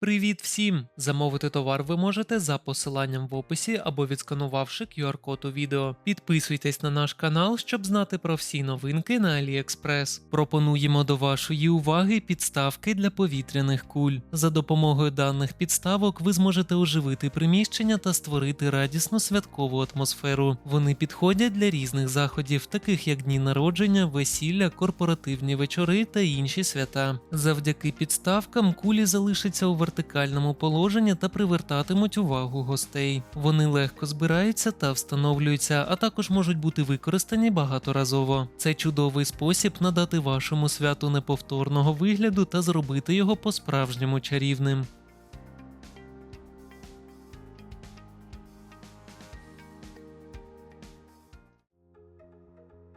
Привіт всім! Замовити товар ви можете за посиланням в описі або відсканувавши QR-код у відео. Підписуйтесь на наш канал, щоб знати про всі новинки на AliExpress. Пропонуємо до вашої уваги підставки для повітряних куль. За допомогою даних підставок ви зможете оживити приміщення та створити радісну святкову атмосферу. Вони підходять для різних заходів, таких як дні народження, весілля, корпоративні вечори та інші свята. Завдяки підставкам кулі залишаться у вертикальному положенні та привертатимуть увагу гостей. Вони легко збираються та встановлюються, а також можуть бути використані багаторазово. Це чудовий спосіб надати вашому святу неповторного вигляду та зробити його по-справжньому чарівним.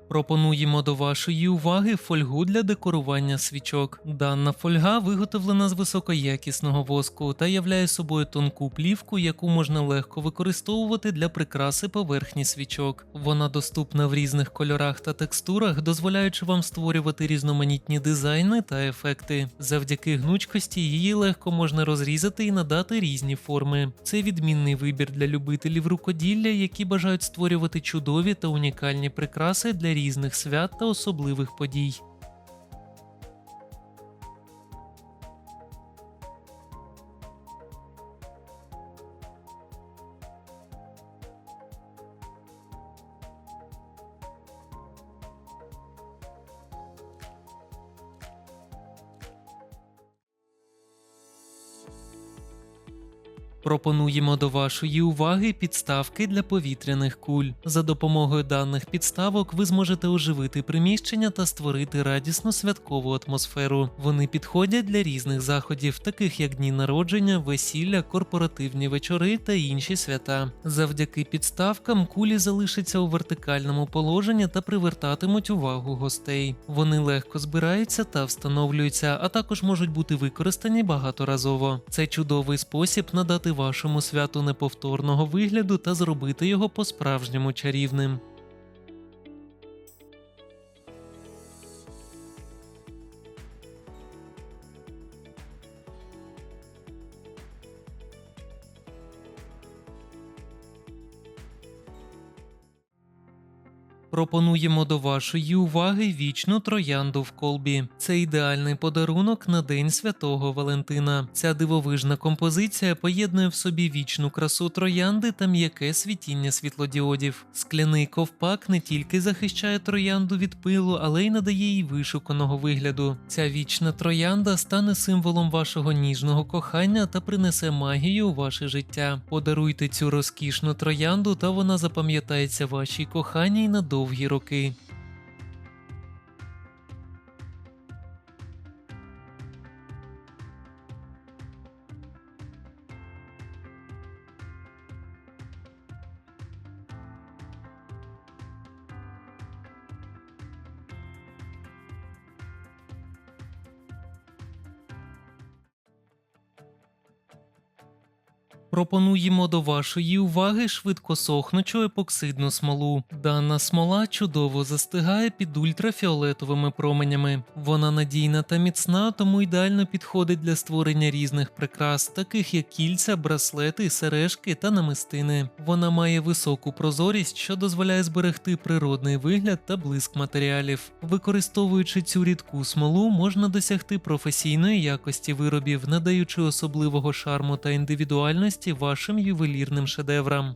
Пропонуємо до вашої уваги фольгу для декорування свічок. Дана фольга виготовлена з високоякісного воску та являє собою тонку плівку, яку можна легко використовувати для прикраси поверхні свічок. Вона доступна в різних кольорах та текстурах, дозволяючи вам створювати різноманітні дизайни та ефекти. Завдяки гнучкості її легко можна розрізати і надати різні форми. Це відмінний вибір для любителів рукоділля, які бажають створювати чудові та унікальні прикраси для різних свят та особливих подій. Пропонуємо до вашої уваги підставки для повітряних куль. За допомогою даних підставок ви зможете оживити приміщення та створити радісну святкову атмосферу. Вони підходять для різних заходів, таких як дні народження, весілля, корпоративні вечори та інші свята. Завдяки підставкам кулі залишаться у вертикальному положенні та привертатимуть увагу гостей. Вони легко збираються та встановлюються, а також можуть бути використані багаторазово. Це чудовий спосіб надати вашому святу неповторного вигляду та зробити його по-справжньому чарівним. Пропонуємо до вашої уваги вічну троянду в колбі. Це ідеальний подарунок на День Святого Валентина. Ця дивовижна композиція поєднує в собі вічну красу троянди та м'яке світіння світлодіодів. Скляний ковпак не тільки захищає троянду від пилу, але й надає їй вишуканого вигляду. Ця вічна троянда стане символом вашого ніжного кохання та принесе магію у ваше життя. Подаруйте цю розкішну троянду, та вона запам'ятається вашій коханій на dlouhý roky Пропонуємо до вашої уваги швидкосохнучу епоксидну смолу. Дана смола чудово застигає під ультрафіолетовими променями. Вона надійна та міцна, тому ідеально підходить для створення різних прикрас, таких як кільця, браслети, сережки та намистини. Вона має високу прозорість, що дозволяє зберегти природний вигляд та блиск матеріалів. Використовуючи цю рідку смолу, можна досягти професійної якості виробів, надаючи особливого шарму та індивідуальності вашим ювелірним шедеврам.